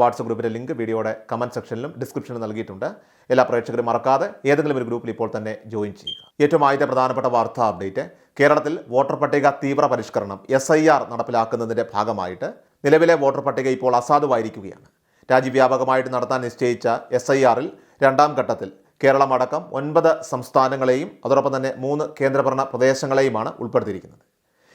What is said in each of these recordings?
WhatsApp ഗ്രൂപ്പിന്റെ link വീഡിയോയുടെ comment സെക്ഷനിലും ഡിസ്ക്രിപ്ഷനിലും നൽകിയിട്ടുണ്ട്. എല്ലാ പ്രേക്ഷകരും മറക്കാതെ ഏതെങ്കിലും ഒരു ഗ്രൂപ്പിൽ ഇപ്പോൾ തന്നെ ജോയിൻ ചെയ്യുക. ഏറ്റവും ആദ്യത്തെ പ്രധാനപ്പെട്ട വാർത്താ അപ്ഡേറ്റ് കേരളത്തിൽ വോട്ടർ പട്ടിക തീവ്ര പരിഷ്കരണം എസ് ഐ ആർ നടപ്പിലാക്കുന്നതിന്റെ ഭാഗമായിട്ട് നിലവിലെ വോട്ടർ പട്ടിക ഇപ്പോൾ അസാധുവായിരിക്കുകയാണ്. രാജ്യവ്യാപകമായിട്ട് നടത്താൻ നിശ്ചയിച്ച എസ് ഐ ആറിൽ രണ്ടാം ഘട്ടത്തിൽ കേരളം അടക്കം ഒൻപത് സംസ്ഥാനങ്ങളെയും അതോടൊപ്പം തന്നെ മൂന്ന് കേന്ദ്രഭരണ പ്രദേശങ്ങളെയുമാണ് ഉൾപ്പെടുത്തിയിരിക്കുന്നത്.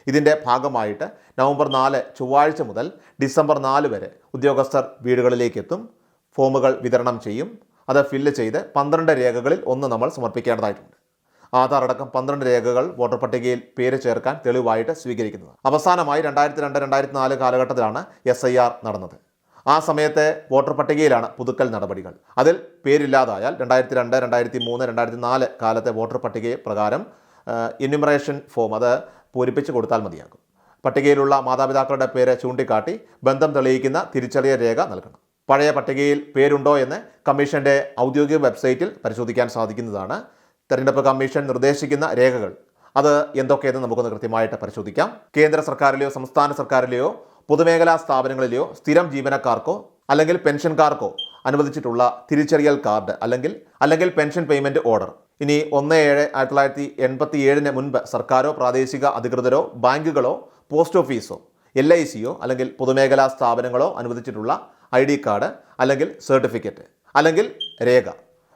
ഇതിന്റെ ഭാഗമായിട്ട് നവംബർ നാല് ചൊവ്വാഴ്ച മുതൽ ഡിസംബർ നാല് വരെ ഉദ്യോഗസ്ഥർ വീടുകളിലേക്ക് എത്തും ഫോമുകൾ വിതരണം ചെയ്യും. അത് ഫില്ല് ചെയ്ത് പന്ത്രണ്ട് രേഖകളിൽ ഒന്ന് നമ്മൾ സമർപ്പിക്കേണ്ടതായിട്ടുണ്ട്. ആധാർ അടക്കം പന്ത്രണ്ട് രേഖകൾ വോട്ടർ പട്ടികയിൽ പേര് ചേർക്കാൻ തെളിവായിട്ട് സ്വീകരിക്കുന്നത്. അവസാനമായി രണ്ടായിരത്തി രണ്ട് രണ്ടായിരത്തി നാല് കാലഘട്ടത്തിലാണ് എസ് ഐ ആർ നടന്നത്. ആ സമയത്തെ വോട്ടർ പട്ടികയിലാണ് പുതുക്കൽ നടപടികൾ. അതിൽ പേരില്ലാതായാൽ രണ്ടായിരത്തി രണ്ട് രണ്ടായിരത്തി മൂന്ന് രണ്ടായിരത്തി നാല് കാലത്തെ വോട്ടർ പട്ടിക പ്രകാരം ഇനുമറേഷൻ ഫോം അത് പൂരിപ്പിച്ച് കൊടുത്താൽ മതിയാകും. പട്ടികയിലുള്ള മാതാപിതാക്കളുടെ പേര് ചൂണ്ടിക്കാട്ടി ബന്ധം തെളിയിക്കുന്ന തിരിച്ചറിയ രേഖ നൽകണം. പഴയ പട്ടികയിൽ പേരുണ്ടോ എന്ന് കമ്മീഷന്റെ ഔദ്യോഗിക വെബ്സൈറ്റിൽ പരിശോധിക്കാൻ സാധിക്കുന്നതാണ്. തെരഞ്ഞെടുപ്പ് കമ്മീഷൻ നിർദ്ദേശിക്കുന്ന രേഖകൾ. അത് എന്തൊക്കെയെന്ന് നമുക്കൊന്ന് കൃത്യമായിട്ട് പരിശോധിക്കാം. കേന്ദ്ര സർക്കാരിലെയോ സംസ്ഥാന സർക്കാരിലെയോ പൊതുമേഖലാ സ്ഥാപനങ്ങളിലെയോ സ്ഥിരം ജീവനക്കാർക്കോ അല്ലെങ്കിൽ പെൻഷൻകാർക്കോ അനുവദിച്ചിട്ടുള്ള തിരിച്ചറിയൽ കാർഡ് അല്ലെങ്കിൽ അല്ലെങ്കിൽ പെൻഷൻ പേയ്മെന്റ് ഓർഡർ. ഇനി ഒന്ന് ഏഴ് ആയിരത്തി തൊള്ളായിരത്തി എൺപത്തി ഏഴിന് മുൻപ് സർക്കാരോ പ്രാദേശിക അധികൃതരോ ബാങ്കുകളോ പോസ്റ്റ് ഓഫീസോ എൽ ഐ സിയോ അല്ലെങ്കിൽ പൊതുമേഖലാ സ്ഥാപനങ്ങളോ അനുവദിച്ചിട്ടുള്ള ഐ ഡി കാർഡ് അല്ലെങ്കിൽ സർട്ടിഫിക്കറ്റ് അല്ലെങ്കിൽ രേഖ.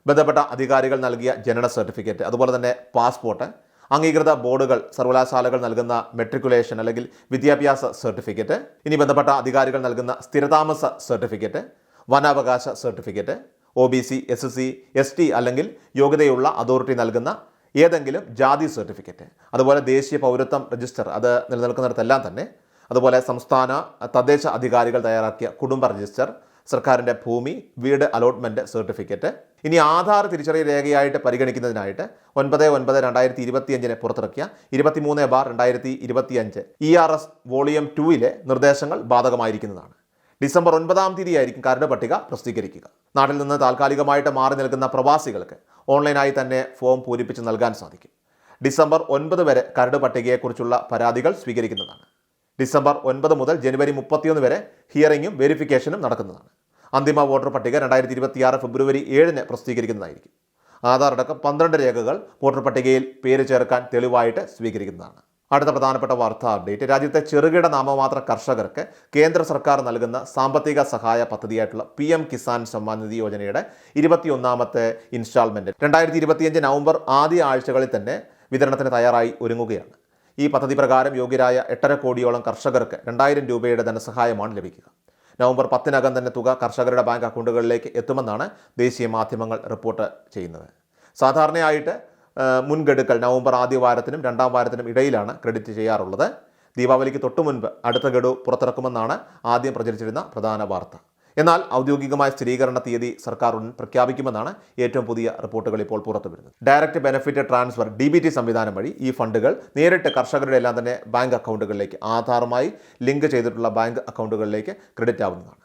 ബന്ധപ്പെട്ട അധികാരികൾ നൽകിയ ജനന സർട്ടിഫിക്കറ്റ് അതുപോലെ തന്നെ പാസ്പോർട്ട് അംഗീകൃത ബോർഡുകൾ സർവകലാശാലകൾ നൽകുന്ന മെട്രിക്കുലേഷൻ അല്ലെങ്കിൽ വിദ്യാഭ്യാസ സർട്ടിഫിക്കറ്റ് ഇനി ബന്ധപ്പെട്ട അധികാരികൾ നൽകുന്ന സ്ഥിരതാമസ certificate വനാവകാശ certificate O B C S C S T അല്ലെങ്കിൽ യോഗ്യതയുള്ള അതോറിറ്റി നൽകുന്ന ഏതെങ്കിലും ജാതി സർട്ടിഫിക്കറ്റ്. അതുപോലെ ദേശീയ പൗരത്വം രജിസ്റ്റർ അത് നിലനിൽക്കുന്നിടത്തെല്ലാം തന്നെ. അതുപോലെ സംസ്ഥാന തദ്ദേശ അധികാരികൾ തയ്യാറാക്കിയ കുടുംബ രജിസ്റ്റർ സർക്കാരിന്റെ ഭൂമി വീട് അലോട്ട്മെന്റ് സർട്ടിഫിക്കറ്റ്. ഇനി ആധാർ തിരിച്ചറിയൽ രേഖയായിട്ട് പരിഗണിക്കുന്നതിനായിട്ട് ഒൻപത് ഒൻപത് രണ്ടായിരത്തി ഇരുപത്തിയഞ്ചിന് പുറത്തിറക്കിയ ഇരുപത്തിമൂന്ന് ബാർ രണ്ടായിരത്തി ഇരുപത്തിയഞ്ച് ഇ ആർ എസ് വോളിയം ടൂയിലെ നിർദ്ദേശങ്ങൾ ബാധകമായിരിക്കുന്നതാണ്. ഡിസംബർ ഒൻപതാം തീയതിയായിരിക്കും കരട് പട്ടിക പ്രസിദ്ധീകരിക്കുക. നാട്ടിൽ നിന്ന് താൽക്കാലികമായിട്ട് മാറി നിൽക്കുന്ന പ്രവാസികൾക്ക് ഓൺലൈനായി തന്നെ ഫോം പൂരിപ്പിച്ച് നൽകാൻ സാധിക്കും. ഡിസംബർ ഒൻപത് വരെ കരട് പട്ടികയെക്കുറിച്ചുള്ള പരാതികൾ സ്വീകരിക്കുന്നതാണ്. ഡിസംബർ ഒൻപത് മുതൽ ജനുവരി മുപ്പത്തിയൊന്ന് വരെ ഹിയറിംഗും വെരിഫിക്കേഷനും നടക്കുന്നതാണ്. അന്തിമ വോട്ടർ പട്ടിക രണ്ടായിരത്തി ഇരുപത്തിയാറ് ഫെബ്രുവരി ഏഴിന് പ്രസിദ്ധീകരിക്കുന്നതായിരിക്കും. ആധാർ അടക്കം പന്ത്രണ്ട് രേഖകൾ വോട്ടർ പട്ടികയിൽ പേര് ചേർക്കാൻ തെളിവായിട്ട് സ്വീകരിക്കുന്നതാണ്. അടുത്ത പ്രധാനപ്പെട്ട വാർത്താ അപ്ഡേറ്റ് രാജ്യത്തെ ചെറുകിട നാമമാത്ര കർഷകർക്ക് കേന്ദ്ര സർക്കാർ നൽകുന്ന സാമ്പത്തിക സഹായ പദ്ധതിയായിട്ടുള്ള പി എം കിസാൻ സമ്മാൻ നിധി യോജനയുടെ ഇരുപത്തിയൊന്നാമത്തെ ഇൻസ്റ്റാൾമെന്റ് രണ്ടായിരത്തി ഇരുപത്തിയഞ്ച് നവംബർ ആദ്യ ആഴ്ചകളിൽ തന്നെ വിതരണത്തിന് തയ്യാറായി ഒരുങ്ങുകയാണ്. ഈ പദ്ധതി പ്രകാരം യോഗ്യരായ എട്ടര കോടിയോളം കർഷകർക്ക് രണ്ടായിരം രൂപയുടെ ധനസഹായമാണ് ലഭിക്കുക. നവംബർ പത്തിനകം തന്നെ തുക കർഷകരുടെ ബാങ്ക് അക്കൗണ്ടുകളിലേക്ക് എത്തുമെന്നാണ് ദേശീയ മാധ്യമങ്ങൾ റിപ്പോർട്ട് ചെയ്യുന്നത്. സാധാരണയായിട്ട് മുൻഗഡുക്കൾ നവംബർ ആദ്യ വാരത്തിനും രണ്ടാം വാരത്തിനും ഇടയിലാണ് ക്രെഡിറ്റ് ചെയ്യാറുള്ളത്. ദീപാവലിക്ക് തൊട്ടു മുൻപ് അടുത്ത ഗഡു പുറത്തിറക്കുമെന്നാണ് ആദ്യം പ്രചരിച്ചിരുന്ന പ്രധാന വാർത്ത. എന്നാൽ ഔദ്യോഗികമായ സ്ഥിരീകരണ തീയതി സർക്കാർ പ്രഖ്യാപിക്കുമെന്നാണ് ഏറ്റവും പുതിയ റിപ്പോർട്ടുകൾ ഇപ്പോൾ പുറത്തു വരുന്നത് direct benefit transfer D B T സംവിധാനം വഴി ഈ ഫണ്ടുകൾ നേരിട്ട് കർഷകരുടെ എല്ലാം തന്നെ ബാങ്ക് അക്കൗണ്ടുകളിലേക്ക് ആധാറുമായി ലിങ്ക് ചെയ്തിട്ടുള്ള ബാങ്ക് അക്കൗണ്ടുകളിലേക്ക് ക്രെഡിറ്റ് ആവുന്നതാണ്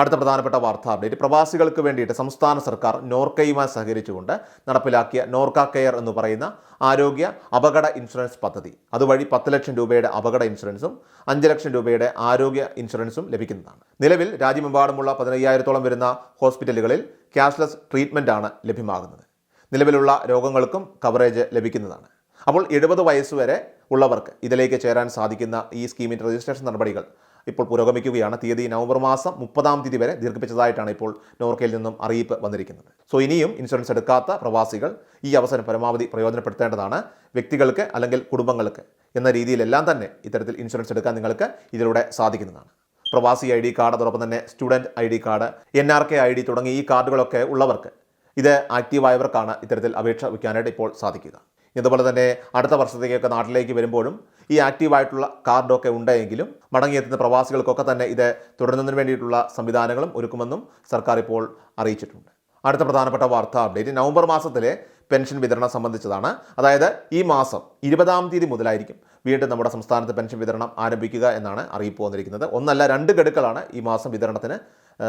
അടുത്ത പ്രധാനപ്പെട്ട വാർത്താ അപ്ഡേറ്റ്. പ്രവാസികൾക്ക് വേണ്ടിയിട്ട് സംസ്ഥാന സർക്കാർ നോർക്കയുമായി സഹകരിച്ചുകൊണ്ട് നടപ്പിലാക്കിയ നോർക്ക കെയർ എന്ന് പറയുന്ന ആരോഗ്യ അപകട ഇൻഷുറൻസ് പദ്ധതി. അതുവഴി പത്ത് ലക്ഷം രൂപയുടെ അപകട ഇൻഷുറൻസും അഞ്ച് ലക്ഷം രൂപയുടെ ആരോഗ്യ ഇൻഷുറൻസും ലഭിക്കുന്നതാണ്. നിലവിൽ രാജ്യമെമ്പാടുമുള്ള പതിനയ്യായിരത്തോളം വരുന്ന ഹോസ്പിറ്റലുകളിൽ ക്യാഷ്ലെസ് ട്രീറ്റ്മെന്റ് ആണ് ലഭ്യമാകുന്നത്. നിലവിലുള്ള രോഗങ്ങൾക്കും കവറേജ് ലഭിക്കുന്നതാണ്. അപ്പോൾ എഴുപത് വയസ്സുവരെ ഉള്ളവർക്ക് ഇതിലേക്ക് ചേരാൻ സാധിക്കുന്ന ഈ സ്കീമിന്റെ രജിസ്ട്രേഷൻ നടപടികൾ ഇപ്പോൾ പുരോഗമിക്കുകയാണ്. തീയതി നവംബർ മാസം മുപ്പതാം തീയതി വരെ ദീർഘിപ്പിച്ചതായിട്ടാണ് ഇപ്പോൾ നോർക്കയിൽ നിന്നും അറിയിപ്പ് വന്നിരിക്കുന്നത്. സോ ഇനിയും ഇൻഷുറൻസ് എടുക്കാത്ത പ്രവാസികൾ ഈ അവസരം പരമാവധി പ്രയോജനപ്പെടുത്തേണ്ടതാണ്. വ്യക്തികൾക്ക് അല്ലെങ്കിൽ കുടുംബങ്ങൾക്ക് എന്ന രീതിയിലെല്ലാം തന്നെ ഇത്തരത്തിൽ ഇൻഷുറൻസ് എടുക്കാൻ നിങ്ങൾക്ക് ഇതിലൂടെ സാധിക്കുന്നതാണ്. പ്രവാസി ഐ ഡി കാർഡ് അതോടൊപ്പം തന്നെ student I D card N R K I D തുടങ്ങി ഈ കാർഡുകളൊക്കെ ഉള്ളവർക്ക് ഇത് ആക്റ്റീവായവർക്കാണ് ഇത്തരത്തിൽ അപേക്ഷ വയ്ക്കാനായിട്ട് ഇപ്പോൾ സാധിക്കുക. ഇതുപോലെ തന്നെ അടുത്ത വർഷത്തേക്കൊക്കെ നാട്ടിലേക്ക് വരുമ്പോഴും ഈ ആക്റ്റീവായിട്ടുള്ള കാർഡൊക്കെ ഉണ്ടെങ്കിലും മടങ്ങിയെത്തുന്ന പ്രവാസികൾക്കൊക്കെ തന്നെ ഇത് തുടരുന്നതിന് വേണ്ടിയിട്ടുള്ള സംവിധാനങ്ങളും ഒരുക്കുമെന്നും സർക്കാർ ഇപ്പോൾ അറിയിച്ചിട്ടുണ്ട്. അടുത്ത പ്രധാനപ്പെട്ട വാർത്താ അപ്ഡേറ്റ് നവംബർ മാസത്തിലെ പെൻഷൻ വിതരണം സംബന്ധിച്ചതാണ്. അതായത് ഈ മാസം ഇരുപതാം തീയതി മുതലായിരിക്കും വീണ്ടും നമ്മുടെ സംസ്ഥാനത്ത് പെൻഷൻ വിതരണം ആരംഭിക്കുക എന്നാണ് അറിയിപ്പ് വന്നിരിക്കുന്നത്. ഒന്നല്ല രണ്ട് ഗഡുക്കളാണ് ഈ മാസം വിതരണത്തിന്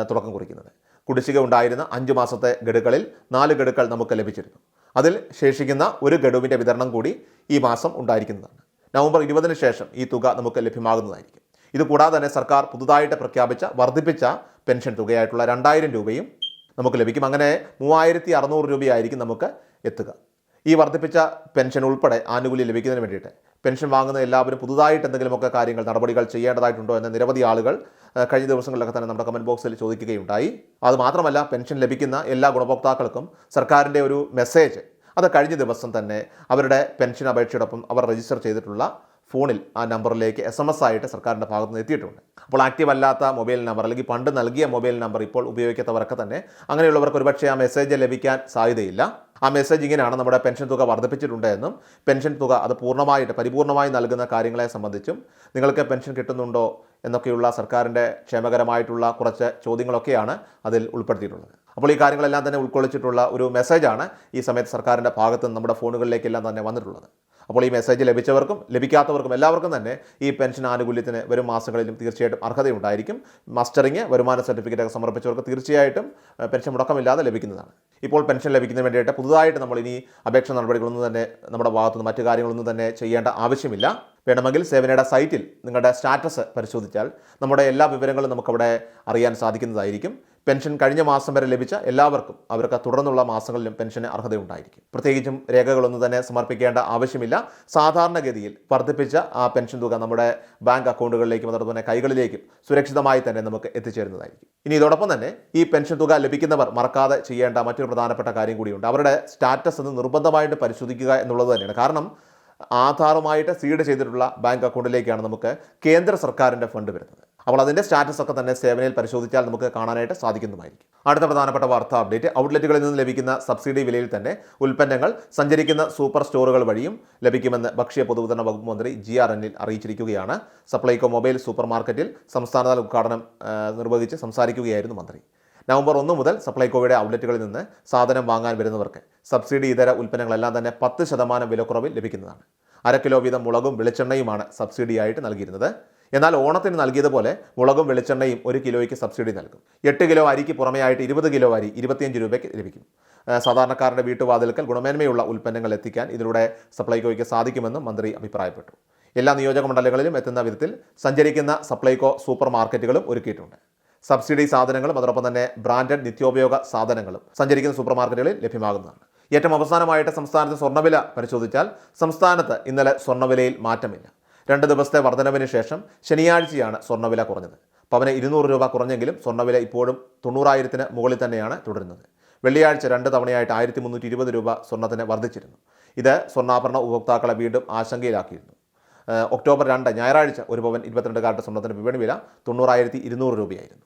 തുടക്കം കുറിക്കുന്നത്. കുടിശ്ശിക ഉണ്ടായിരുന്ന അഞ്ച് മാസത്തെ ഗഡുക്കളിൽ നാല് ഗഡുക്കൾ നമുക്ക് ലഭിച്ചിരുന്നു. അതിൽ ശേഷിക്കുന്ന ഒരു ഗഡുവിന്റെ വിതരണം കൂടി ഈ മാസം ഉണ്ടായിരിക്കുന്നതാണ്. നവംബർ ഇരുപതിന് ശേഷം ഈ തുക നമുക്ക് ലഭ്യമാകുന്നതായിരിക്കും. ഇതുകൂടാതെ തന്നെ സർക്കാർ പുതുതായിട്ട് പ്രഖ്യാപിച്ച വർദ്ധിപ്പിച്ച പെൻഷൻ തുകയായിട്ടുള്ള രണ്ടായിരം രൂപയും നമുക്ക് ലഭിക്കും. അങ്ങനെ മൂവായിരത്തി അറുന്നൂറ് രൂപയായിരിക്കും നമുക്ക് എത്തുക. ഈ വർദ്ധിപ്പിച്ച പെൻഷൻ ഉൾപ്പെടെ ആനുകൂല്യം ലഭിക്കുന്നതിന് വേണ്ടിയിട്ട് പെൻഷൻ വാങ്ങുന്ന എല്ലാവരും പുതുതായിട്ട് എന്തെങ്കിലുമൊക്കെ കാര്യങ്ങൾ നടപടികൾ ചെയ്യേണ്ടതായിട്ടുണ്ടോ എന്ന നിരവധി ആളുകൾ കഴിഞ്ഞ ദിവസങ്ങളിലൊക്കെ തന്നെ നമ്മുടെ കമന്റ് ബോക്സിൽ ചോദിക്കുകയുണ്ടായി. അത് മാത്രമല്ല പെൻഷൻ ലഭിക്കുന്ന എല്ലാ ഗുണഭോക്താക്കൾക്കും സർക്കാരിന്റെ ഒരു മെസ്സേജ് അത് കഴിഞ്ഞ ദിവസം തന്നെ അവരുടെ പെൻഷൻ അപേക്ഷയോടൊപ്പം അവർ രജിസ്റ്റർ ചെയ്തിട്ടുള്ള ഫോണിൽ ആ നമ്പറിലേക്ക് എസ് എം എസ് ആയിട്ട് സർക്കാരിന്റെ ഭാഗത്ത് നിന്ന് എത്തിയിട്ടുണ്ട്. അപ്പോൾ ആക്റ്റീവ് അല്ലാത്ത മൊബൈൽ നമ്പർ അല്ലെങ്കിൽ പണ്ട് നൽകിയ മൊബൈൽ നമ്പർ ഇപ്പോൾ ഉപയോഗിക്കാത്തവരൊക്കെ തന്നെ അങ്ങനെയുള്ളവർക്ക് ഒരുപക്ഷെ ആ മെസ്സേജ് ലഭിക്കാൻ സാധ്യതയില്ല. ആ മെസ്സേജ് ഇങ്ങനെയാണ് നമ്മുടെ പെൻഷൻ തുക വർദ്ധിപ്പിച്ചിട്ടുണ്ട് എന്നും പെൻഷൻ തുക അത് പൂർണമായിട്ട് പരിപൂർണമായി നൽകുന്ന കാര്യങ്ങളെ സംബന്ധിച്ചും നിങ്ങൾക്ക് പെൻഷൻ കിട്ടുന്നുണ്ടോ എന്നൊക്കെയുള്ള സർക്കാരിന്റെ ക്ഷേമകരമായിട്ടുള്ള കുറച്ച് ചോദ്യങ്ങളൊക്കെയാണ് അതിൽ ഉൾപ്പെടുത്തിയിട്ടുള്ളത്. അപ്പോൾ ഈ കാര്യങ്ങളെല്ലാം തന്നെ ഉൾക്കൊള്ളിച്ചിട്ടുള്ള ഒരു മെസ്സേജാണ് ഈ സമയത്ത് സർക്കാരിന്റെ ഭാഗത്തുനിന്ന് നമ്മുടെ ഫോണുകളിലേക്കെല്ലാം തന്നെ വന്നിട്ടുള്ളത്. അപ്പോൾ ഈ മെസ്സേജ് ലഭിച്ചവർക്കും ലഭിക്കാത്തവർക്കും എല്ലാവർക്കും തന്നെ ഈ പെൻഷൻ ആനുകൂല്യത്തിന് വരും മാസങ്ങളിലും തീർച്ചയായിട്ടും അർഹതയുണ്ടായിരിക്കും. മസ്റ്ററിങ് വരുമാന സർട്ടിഫിക്കറ്റ് ഒക്കെ സമർപ്പിച്ചവർക്ക് തീർച്ചയായിട്ടും പെൻഷൻ മുടക്കമില്ലാതെ ലഭിക്കുന്നതാണ്. ഇപ്പോൾ പെൻഷൻ ലഭിക്കുന്നതിന് വേണ്ടിയിട്ട് പുതുതായിട്ട് നമ്മൾ ഇനി അപേക്ഷ നടപടികളൊന്നും തന്നെ നമ്മുടെ ഭാഗത്തുനിന്ന് മറ്റു കാര്യങ്ങളൊന്നും തന്നെ ചെയ്യേണ്ട ആവശ്യമില്ല. വേണമെങ്കിൽ സേവനയുടെ സൈറ്റിൽ നിങ്ങളുടെ സ്റ്റാറ്റസ് പരിശോധിച്ചാൽ നമ്മുടെ എല്ലാ വിവരങ്ങളും നമുക്കവിടെ അറിയാൻ സാധിക്കുന്നതായിരിക്കും. പെൻഷൻ കഴിഞ്ഞ മാസം വരെ ലഭിച്ച എല്ലാവർക്കും അവർക്ക് തുടർന്നുള്ള മാസങ്ങളിലും പെൻഷന് അർഹതയുണ്ടായിരിക്കും. പ്രത്യേകിച്ചും രേഖകളൊന്നും തന്നെ സമർപ്പിക്കേണ്ട ആവശ്യമില്ല. സാധാരണഗതിയിൽ വർദ്ധിപ്പിച്ച ആ പെൻഷൻ തുക നമ്മുടെ ബാങ്ക് അക്കൗണ്ടുകളിലേക്കും അതോടൊപ്പം തന്നെ കൈകളിലേക്കും സുരക്ഷിതമായി തന്നെ നമുക്ക് എത്തിച്ചേരുന്നതായിരിക്കും. ഇനി ഇതോടൊപ്പം തന്നെ ഈ പെൻഷൻ തുക ലഭിക്കുന്നവർ മറക്കാതെ ചെയ്യേണ്ട മറ്റൊരു പ്രധാനപ്പെട്ട കാര്യം കൂടിയുണ്ട്. അവരുടെ സ്റ്റാറ്റസ് എന്ന് നിർബന്ധമായിട്ട് പരിശോധിക്കുക എന്നുള്ളത് തന്നെയാണ്. കാരണം ആധാറുമായിട്ട് സീഡ് ചെയ്തിട്ടുള്ള ബാങ്ക് അക്കൗണ്ടിലേക്കാണ് നമുക്ക് കേന്ദ്ര സർക്കാരിന്റെ ഫണ്ട് വരുന്നത്. അപ്പോൾ അതിന്റെ സ്റ്റാറ്റസ് ഒക്കെ തന്നെ സേവനയിൽ പരിശോധിച്ചാൽ നമുക്ക് കാണാനായിട്ട് സാധിക്കുന്നതായിരിക്കും. അടുത്ത പ്രധാനപ്പെട്ട വാർത്താ അപ്ഡേറ്റ് ഔട്ട്ലെറ്റുകളിൽ നിന്ന് ലഭിക്കുന്ന സബ്സിഡി വിലയിൽ തന്നെ ഉൽപ്പന്നങ്ങൾ സഞ്ചരിക്കുന്ന സൂപ്പർ സ്റ്റോറുകൾ വഴിയും ലഭിക്കുമെന്ന് ഭക്ഷ്യ പൊതുവിതരണ വകുപ്പ് മന്ത്രി ജി ആർ എന്നിൽ അറിയിച്ചിരിക്കുകയാണ്. സപ്ലൈകോ മൊബൈൽ സൂപ്പർ മാർക്കറ്റിൽ സംസ്ഥാനതല ഉദ്ഘാടനം നിർവഹിച്ച് സംസാരിക്കുകയായിരുന്നു മന്ത്രി. നവംബർ ഒന്ന് മുതൽ സപ്ലൈകോയുടെ ഔട്ട്ലെറ്റുകളിൽ നിന്ന് സാധനം വാങ്ങാൻ വരുന്നവർക്ക് സബ്സിഡി ഇതര ഉൽപ്പന്നങ്ങളെല്ലാം തന്നെ പത്ത് ശതമാനം വിലക്കുറവിൽ ലഭിക്കുന്നതാണ്. അര കിലോ വീതം മുളകും വെളിച്ചെണ്ണയുമാണ് സബ്സിഡിയായിട്ട് നൽകിയിരുന്നത്. എന്നാൽ ഓണത്തിന് നൽകിയതുപോലെ മുളകും വെളിച്ചെണ്ണയും ഒരു കിലോയ്ക്ക് സബ്സിഡി നൽകും. എട്ട് കിലോ അരിക്ക് പുറമെയായിട്ട് ഇരുപത് കിലോ അരി ഇരുപത്തിയഞ്ച് രൂപയ്ക്ക് ലഭിക്കും. സാധാരണക്കാരുടെ വീട്ടുവാതിൽക്കൽ ഗുണമേന്മയുള്ള ഉൽപ്പന്നങ്ങൾ എത്തിക്കാൻ ഇതിലൂടെ സപ്ലൈകോയ്ക്ക് സാധിക്കുമെന്നും മന്ത്രി അഭിപ്രായപ്പെട്ടു. എല്ലാ നിയോജക മണ്ഡലങ്ങളിലും എത്തുന്ന വിധത്തിൽ സഞ്ചരിക്കുന്ന സപ്ലൈകോ സൂപ്പർ മാർക്കറ്റുകളും ഒരുക്കിയിട്ടുണ്ട്. സബ്സിഡി സാധനങ്ങളും അതോടൊപ്പം തന്നെ ബ്രാൻഡഡ് നിത്യോപയോഗ സാധനങ്ങളും സഞ്ചരിക്കുന്ന സൂപ്പർ മാർക്കറ്റുകളിൽ ലഭ്യമാകുന്നതാണ്. ഏറ്റവും അവസാനമായിട്ട് സംസ്ഥാനത്തെ സ്വർണവില പരിശോധിച്ചാൽ സംസ്ഥാനത്ത് ഇന്നലെ സ്വർണവിലയിൽ മാറ്റമില്ല. രണ്ട് ദിവസത്തെ വർധനവിന് ശേഷം ശനിയാഴ്ചയാണ് സ്വർണവില കുറഞ്ഞത്. പവന് ഇരുന്നൂറ് രൂപ കുറഞ്ഞെങ്കിലും സ്വർണവില ഇപ്പോഴും തൊണ്ണൂറായിരത്തിന് മുകളിൽ തന്നെയാണ് തുടരുന്നത്. വെള്ളിയാഴ്ച രണ്ട് തവണയായിട്ട് ആയിരത്തി മുന്നൂറ്റി ഇരുപത് രൂപ സ്വർണത്തിന് വർദ്ധിച്ചിരുന്നു. ഇത് സ്വർണാഭരണ ഉപഭോക്താക്കളെ വീണ്ടും ആശങ്കയിലാക്കിയിരുന്നു. ഒക്ടോബർ രണ്ട് ഞായറാഴ്ച ഒരു പവൻ ഇരുപത്തിരണ്ട് കാരറ്റ് സ്വർണത്തിന് വിപണി വില തൊണ്ണൂറായിരത്തി ഇരുന്നൂറ് രൂപയായിരുന്നു.